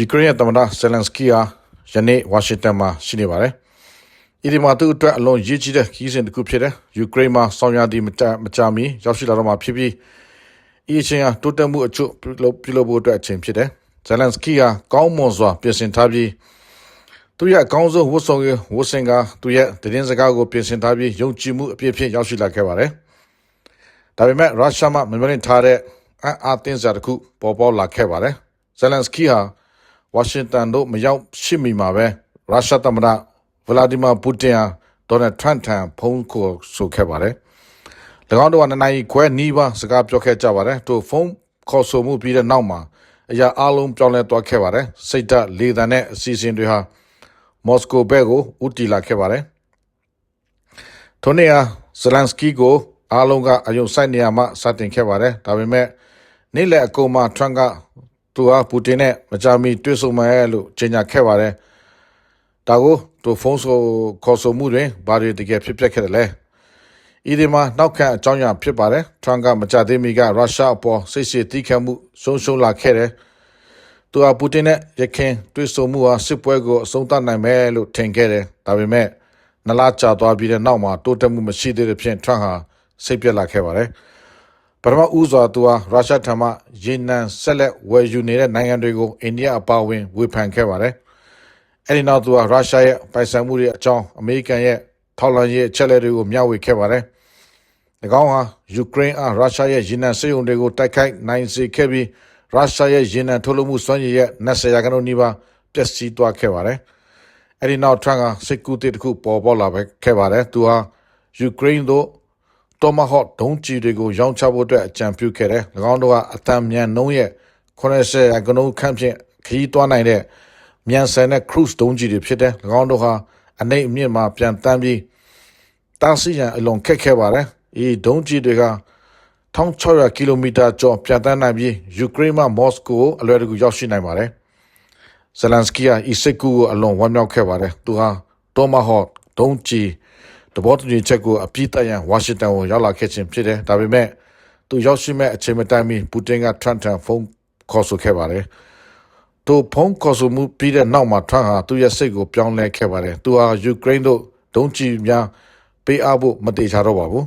ယူကရိန်းရဲ့သမ္မတဇယ်လန်စကီဟာယနေ့ဝါရှင်တန်မှာရှိနေပါတယ်။ဒီမှာသူ့အတွက်အလွန်ရည်ကြီးတဲ့ခီးစဉ်တစ်ခုဖြစ်တဲ့ယူကရိန်းမှာဆောင်ရသည့်မတမကြမီရောက်ရှိလာတော့မှာဖြစ်ပြီးဤအချိန်ဟာတိုးတက်မှုအချို့ပြုလုပ်ပြုလုပ်ဖို့အတွက်အချိန်ဖြစ်တယ်။ဇယ်လန်စကီဟာကောင်းမွန်စွာပြင်ဆင်ထားပြီးသူရဲ့အကောင်းဆုံးဝတ်ဆောင်ရဝတ်ဆင်ကသူရဲ့တည်င်းစကားကိုပြင်ဆင်ထားပြီးယုံကြည်မှုအပြည့်ဖြင့်ရောက်ရှိလာခဲ့ပါတယ်။ဒါပေမဲ့ရုရှားမှမမျှော်လင့်ထားတဲ့အံ့အားသင့်စရာတစ်ခုပေါ်ပေါက်လာခဲ့ပါတယ်။ဇယ်လန်စကီဟာ ဝါရှင်တန်တို့မရောက်ရှိမီမှာပဲရုရှားသမ္မတဗလာဒီမာပူတင်ဟာဒေါ်နယ်ထရန့်ထံဖုန်းခေါ်ဆိုခဲ့ပါတယ်။၎င်းတို့ကနှစ်နိုင်ခွဲနီးပါးစကားပြောခဲ့ကြပါတယ်။သူဖုန်းခေါ်ဆိုမှုပြီးတဲ့နောက်မှာအရာအလုံးပြောင်းလဲသွားခဲ့ပါတယ်။စိတ်ဓာတ်လေသံနဲ့အစီအစဉ်တွေဟာမော်စကိုဘက်ကိုဦးတည်လာခဲ့ပါတယ်။ထိုနေ့ဟာဇလန်စကီကိုအားလုံးကအယုံဆိုင်နေရာမှာစတင်ခဲ့ပါတယ်။ဒါပေမဲ့နေ့လယ်အကုန်မှာထရန့်က သူဟာပူတင်နဲ့မကြာမီတွေ့ဆုံမယ်လို့ကြေညာခဲ့ပါတယ်။ဒါကိုသူဖုန်းဆိုခေါ်ဆိုမှုတွင်ဘာတွေတကယ်ဖြစ်ပျက်ခဲ့တယ်လဲ။ဤဒီမှာနောက်ခံအကြောင်းအရာဖြစ်ပါတယ်။ထရန့်ကမကြာသေးမီကရုရှားအပေါ်စိတ်ရှည်တီးခတ်မှုဆုံးရှုံးလာခဲ့တယ်။သူဟာပူတင်နဲ့ရခင်တွေ့ဆုံမှုဟာစစ်ပွဲကိုအဆုံးသတ်နိုင်မယ်လို့ထင်ခဲ့တယ်။ဒါပေမဲ့နလာချသွားပြီးတဲ့နောက်မှာတိုးတက်မှုမရှိသေးတဲ့ဖြင့်ထရန့်ဟာစိတ်ပြက်လာခဲ့ပါတယ်။ ပထမဦးစွာသူဟာရုရှားထံမှရေနံဆက်လက်ဝယ်ယူနေတဲ့နိုင်ငံတွေကိုအိန္ဒိယအပါအဝင်ဝေဖန်ခဲ့ပါတယ်။အဲဒီနောက်သူဟာရုရှားရဲ့ပိုင်ဆိုင်မှုတွေအကြောင်းအမေရိကန်ရဲ့ထောက်လှမ်းရေးအချက်အလက်တွေကိုမျှဝေခဲ့ပါတယ်။၎င်းဟာယူကရိန်းအားရုရှားရဲ့ရေနံစက်ရုံတွေကိုတိုက်ခိုက်နိုင်စေခဲ့ပြီးရုရှားရဲ့ရေနံထုတ်လုပ်မှုစွမ်းရည်ရဲ့20ရာခိုင်နှုန်းနီးပါးပျက်စီးသွားခဲ့ပါတယ်။အဲဒီနောက်ထရန့်ကစစ်ကူတစ်ခုပေါ်ပေါက်လာပဲခဲ့ပါတယ်။သူဟာယူကရိန်းတို့ တိုမဟော့ဒုံးကျည်တွေကိုရောင်းချဖို့အတွက်အကြံပြုခဲ့တယ်။၎င်းတို့ကအတန်မြန်နှုံးရဲ့80ရာခိုင်နှုန်းခန့်ဖြင့်ခရီးသွားနိုင်တဲ့မြန်ဆန်တဲ့ cruise ဒုံးကျည်တွေဖြစ်တယ်။၎င်းတို့ဟာအနိုင်အမြင့်မှာပြန်တန်းပြီးတားဆီးရန်အလွန်ခက်ခဲပါတယ်။ဒီဒုံးကျည်တွေက1600ကီလိုမီတာကျော်ပြန်တန်းနိုင်ပြီးယူကရိန်းမှမော်စကိုအလွယ်တကူရောက်ရှိနိုင်ပါတယ်။ဇလန်စကီယာဤစစ်ကူကိုအလွန်ဝမ်းမြောက်ခဲ့ပါတယ်။သူဟာတိုမဟော့ဒုံးကျည် တဘောတူညီချက်ကိုအပြည့်တရန်ဝါရှင်တန်ကိုရောက်လာခဲ့ခြင်းဖြစ်တယ်။ဒါပေမဲ့သူရောက်ရှိမဲ့အချိန်မတိုင်မီပူတင်ကထရန့်ထန်ဖုန်းခေါ်ဆိုခဲ့ပါတယ်။သူဖုန်းခေါ်ဆိုမှုပြီးတဲ့နောက်မှာထရန့်ဟာသူ့ရဲ့စိတ်ကိုပြောင်းလဲခဲ့ပါတယ်။သူဟာယူကရိန်းတို့ဒုံးကျည်များပေးအပ်ဖို့မတေချာတော့ပါဘူး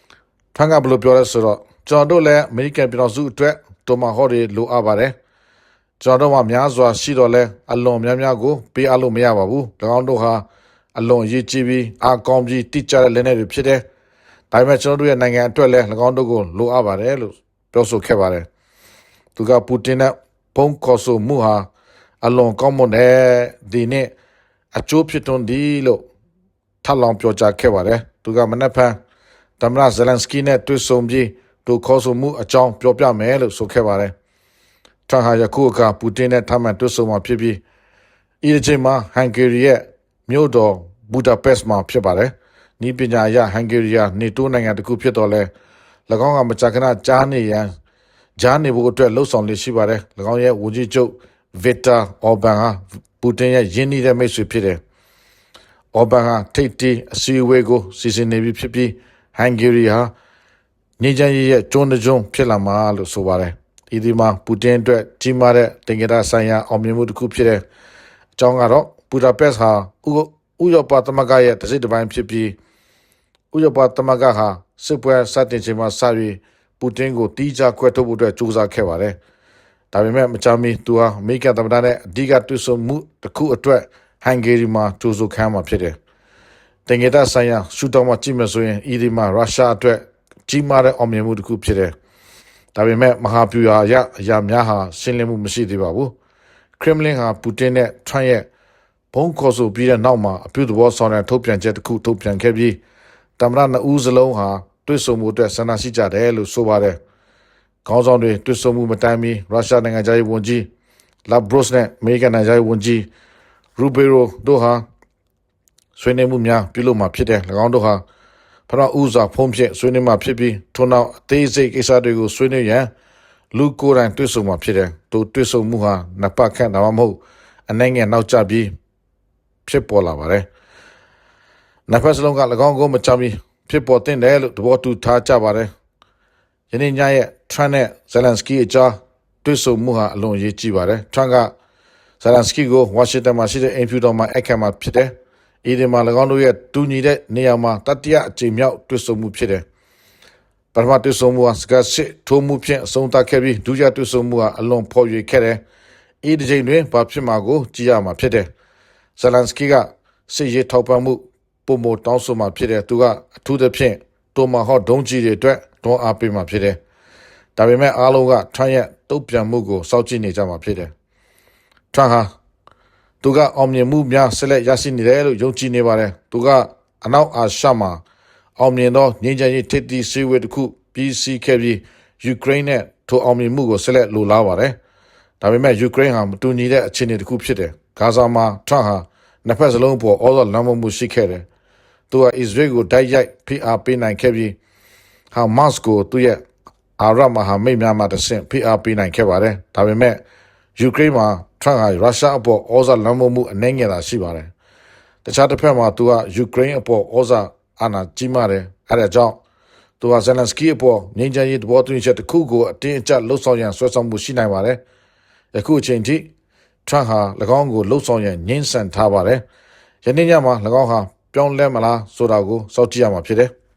။ထရန့်ကဘယ်လိုပြောလဲဆိုတော့ကျွန်တော်တို့လည်းအမေရိကန်ပြည်တော်စုအတွက်တိုမာဟော့တွေလိုအပ်ပါတယ်။ကျွန်တော်တို့မှများစွာရှိတော့လဲအလွန်များများကိုပေးအပ်လို့မရပါဘူး။၎င်းတို့ဟာ အလွန်ရည်ကြည်ပြီးအာကောင်းပြီးတိကျတဲ့လက်နက်တွေဖြစ်တယ်။ဒါပေမဲ့ကျွန်တော်တို့ရဲ့နိုင်ငံအတွက်လည်း၎င်းတို့ကိုလိုအပ်ပါတယ်လို့ပြောဆိုခဲ့ပါတယ်။သူကပူတင်နဲ့ပုံခေါ်ဆိုမှုဟာအလွန်ကောင်းမွန်တဲ့ဒီနေ့အကျိုးဖြစ်တွန်းဒီလို့ထပ်လောင်းပြောကြားခဲ့ပါတယ်။သူကမနေ့ဖန်သမ္မတဇယ်လန်စကီနဲ့တွေ့ဆုံပြီးသူခေါ်ဆိုမှုအကြောင်းပြောပြမယ်လို့ဆိုခဲ့ပါတယ်။ထဟာယခုအခါပူတင်နဲ့ထပ်မံတွေ့ဆုံမှာဖြစ်ပြီးဤအချိန်မှာဟန်ဂေရီရဲ့မြို့တော် ဘူဒါပက်စ်မှာဖြစ်ပါတယ်။ဤပညာအရဟန်ဂေရီယာနေတိုးနိုင်ငံတစ်ခုဖြစ်တော်လဲ၎င်းကမကြာခဏကြားနေရန်ကြားနေဖို့အတွက်လှုံ့ဆော်လေးရှိပါတယ်။၎င်းရဲ့ဝန်ကြီးချုပ်ဗစ်တာအော်ဘန်ဟာပူတင်ရဲ့ယင်းနေတဲ့မိတ်ဆွေဖြစ်တယ်။အော်ဘန်ဟာထိတ်တီအစည်းအဝေးကိုစီစဉ်နေပြီဖြစ်ပြီးဟန်ဂေရီဟာနေချမ်းရဲ့ကျွန်းတကျွန်းဖြစ်လာမှာလို့ဆိုပါတယ်။ဒီဒီမှာပူတင်အတွက်ကြီးမားတဲ့တင်ကြတာဆိုင်ရာအောင်မြင်မှုတစ်ခုဖြစ်တဲ့အကြောင်းကတော့ဘူဒါပက်စ်ဟာဥ ရောပသမဂ္ဂရဲ့တစိတ်တစ်ပိုင်းဖြစ်ပြီးဥရောပသမဂ္ဂဟာစစ်ပွဲစတင်ချိန်မှာစပြီးပူတင်ကိုတီးခြားခွဲထုတ်ဖို့အတွက်ကြိုးစားခဲ့ပါတယ်။ဒါပေမဲ့မကြာမီသူဟာအမေရိကန်သမ္မတနဲ့အဓိကတွေ့ဆုံမှုတစ်ခုအတွက်ဟန်ဂေရီမှာကြိုးစိုးခံမှာဖြစ်တယ်။တင်ငယ်တာဆိုင်ရာရှူတောင်းမှာကြည့်မယ်ဆိုရင်အီဒီမှာရုရှားအတွက်ကြီးမားတဲ့အောင်မြင်မှုတစ်ခုဖြစ်တယ်။ဒါပေမဲ့မဟာဗျူဟာအရအရာများဟာရှင်းလင်းမှုမရှိသေးပါဘူး။ခရမ်လင်ဟာပူတင်နဲ့ထရန့်ရဲ့ ဘုံခေါ်ဆိုပြီးတဲ့နောက်မှာအပြုသဘောဆောင်တဲ့ထုတ်ပြန်ချက်တစ်ခုထုတ်ပြန်ခဲ့ပြီးတမရနှစ်ဦးစလုံးဟာတွေ့ဆုံမှုအတွက်ဆန္ဒရှိကြတယ်လို့ဆိုပါတယ်။ခေါင်းဆောင်တွေတွေ့ဆုံမှုမတိုင်မီရုရှားနိုင်ငံသားရေးဝန်ကြီးလာဘရို့စ်နဲ့အမေရိကန်နိုင်ငံသားရေးဝန်ကြီးရူဘေရိုတို့ဟာဆွေးနွေးမှုများပြုလုပ်မှာဖြစ်တယ်။၎င်းတို့ဟာဖရဦးစွာဖုံးဖြင့်ဆွေးနွေးမှာဖြစ်ပြီးထို့နောက်အသေးစိတ်ကိစ္စတွေကိုဆွေးနွေးရန်လူကိုယ်တိုင်တွေ့ဆုံမှာဖြစ်တယ်။သူတွေ့ဆုံမှုဟာနှစ်ပတ်ခန့်ဒါမှမဟုတ်အနိုင်ငယ်နောက်ကျပြီး ဖြစ်ပေါ်လာပါတယ်။နှစ်ဖက်စလုံးက၎င်းကိုမချမီဖြစ်ပေါ်တင်တယ်လို့သဘောတူထားကြပါတယ်။ယနေ့ညရဲ့ထရန့်နဲ့ဇယ်လန်စကီအကြားတွေ့ဆုံမှုဟာအလွန်အရေးကြီးပါတယ်။ထရန့်ကဇာလန်စကီကိုဝါရှင်တန်မှာရှိတဲ့အင်ဖြူတော်မှာအခမ်းမှာဖြစ်တယ်။ဤဒီမှာ၎င်းတို့ရဲ့တူညီတဲ့နေရာမှာတတိယအကြိမ်မြောက်တွေ့ဆုံမှုဖြစ်တယ်။ပထမတွေ့ဆုံမှုကစကားစစ်ထိုးမှုဖြင့်အဆုံးသတ်ခဲ့ပြီးဒုတိယတွေ့ဆုံမှုကအလွန်ဖော်ရွေခဲ့တယ်။ဤဒီချိန်တွင်ဘာဖြစ်မှာကိုကြည့်ရမှာဖြစ်တယ်။ ဇာလန်စကီကစစ်ရေးထောက်ပံ့မှုပုံမတောင်းဆိုမှာဖြစ်တယ်။သူကအထူးသဖြင့်တိုမာဟော့ဒုံးကြီးတွေအတွက်တွန်းအားပေးမှာဖြစ်တယ်။ဒါပေမဲ့အားလုံးကထရန့်ရဲ့တုတ်ပြန်မှုကိုစောင့်ကြည့်နေကြမှာဖြစ်တယ်။ထရန့်ဟာသူကအောင်မြင်မှုများဆက်လက်ရရှိနေတယ်လို့ယုံကြည်နေပါတယ်သူကအနောက်အာရှမှာအောင်မြင်သောငြိမ်းချမ်းရေးထိပ်သီးစည်းဝေးတစ်ခုပြီးစီးခဲ့ပြီးယူကရိန်းနဲ့ထိုအောင်မြင်မှုကိုဆက်လက်လိုလားပါတယ်ဒါပေမဲ့ယူကရိန်းဟာမတူညီတဲ့အခြေအနေတစ်ခုဖြစ်တယ် ဂါဇာမှာထရန့်ဟာနှစ်ဖက်စလုံးပေါ်အော်သောလမ်းမမှုရှိခဲ့တယ်သူကအစ္စရေးကိုတိုက်ရိုက်ဖိအားပေးနိုင်ခဲ့ပြီးဟာမတ်စ်ကိုသူ့ရဲ့အာရမဟာမိတ်များမှတဆင့်ဖိအားပေးနိုင်ခဲ့ပါတယ်ဒါပေမဲ့ယူကရိန်းမှာထရန့်ဟာရုရှားအပေါ်ဩဇာလွှမ်းမိုးမှုအနှဲငယ်သာရှိပါတယ်။တခြားတစ်ဖက်မှာသူကယူကရိန်းအပေါ်ဩဇာအာဏာကြီးမားတယ်။အဲဒါကြောင့်သူကဇယ်လန်စကီအပေါ်ငြိမ်းချမ်းရေးသဘောတူညီချက်တစ်ခုကိုအတင်းအကျပ်လှုပ်ဆောင်ရန်ဆွဲဆောင်မှုရှိနိုင်ပါတယ်။ယခုအချိန်ထိ ထရန့်ဟာ၎င်းကိုလှုပ်ဆောင်ရန်ငြင်းဆန်ထားပါတယ်။ယနေ့ညမှာ၎င်းဟာပြောင်းလဲမလားဆိုတာကိုစောင့်ကြည့်ရမှာဖြစ်တယ်။